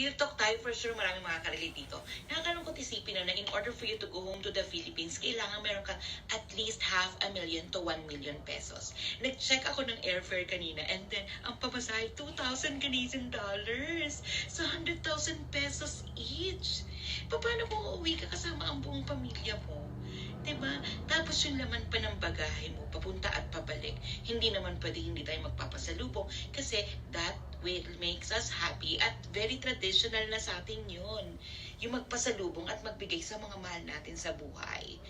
real talk tayo, for sure maraming makaka-relate dito. Nakakalungkot isipin no, na in order for you to go home to the Philippines, kailangan meron ka at least half a million to 1 million pesos. Nag-check ako ng airfare kanina and then ang pamasahe 2,000 Canadian dollars. So 100,000 pesos each. Paano kung uuwi ka kasama ang buong pamilya mo? 'Di ba? Tapos yung laman pa ng bagahe mo, papunta at pabalik. Hindi naman pwede hindi tayo magpapasalubong kasi that will makes us happy at very traditional na sa atin yun. Yung magpasalubong at magbigay sa mga mahal natin sa buhay.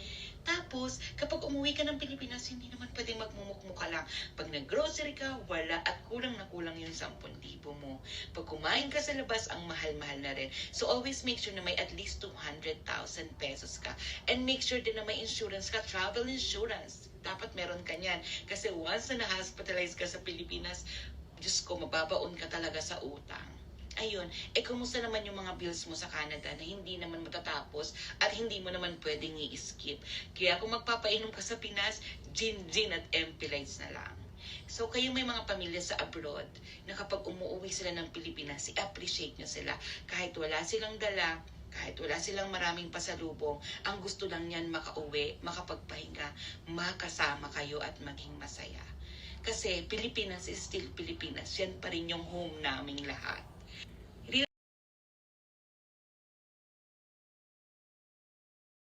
Tapos, kapag umuwi ka ng Pilipinas, hindi naman pwedeng magmumukmuka lang. Pag nag-grocery ka, wala at kulang na kulang yung 10,000 mo. Pag kumain ka sa labas, ang mahal-mahal na rin. So always make sure na may at least 200,000 pesos ka. And make sure din na may insurance ka, travel insurance. Dapat meron ka niyan. Kasi once na na-hospitalize ka sa Pilipinas, Diyos ko, mababaon ka talaga sa utang. Ayun, eh kumusta naman yung mga bills mo sa Canada na hindi naman matatapos at hindi mo naman pwedeng i-skip. Kaya kung magpapainom ka sa Pinas, gin, gin at MP lights na lang. So kayo may mga pamilya sa abroad na kapag umuwi sila ng Pilipinas, i-appreciate nyo sila. Kahit wala silang dala, kahit wala silang maraming pasalubong, ang gusto lang niyan makauwi, makapagpahinga, makasama kayo at maging masaya. Kasi Pilipinas is still Pilipinas. Yan pa rin yung home naming lahat.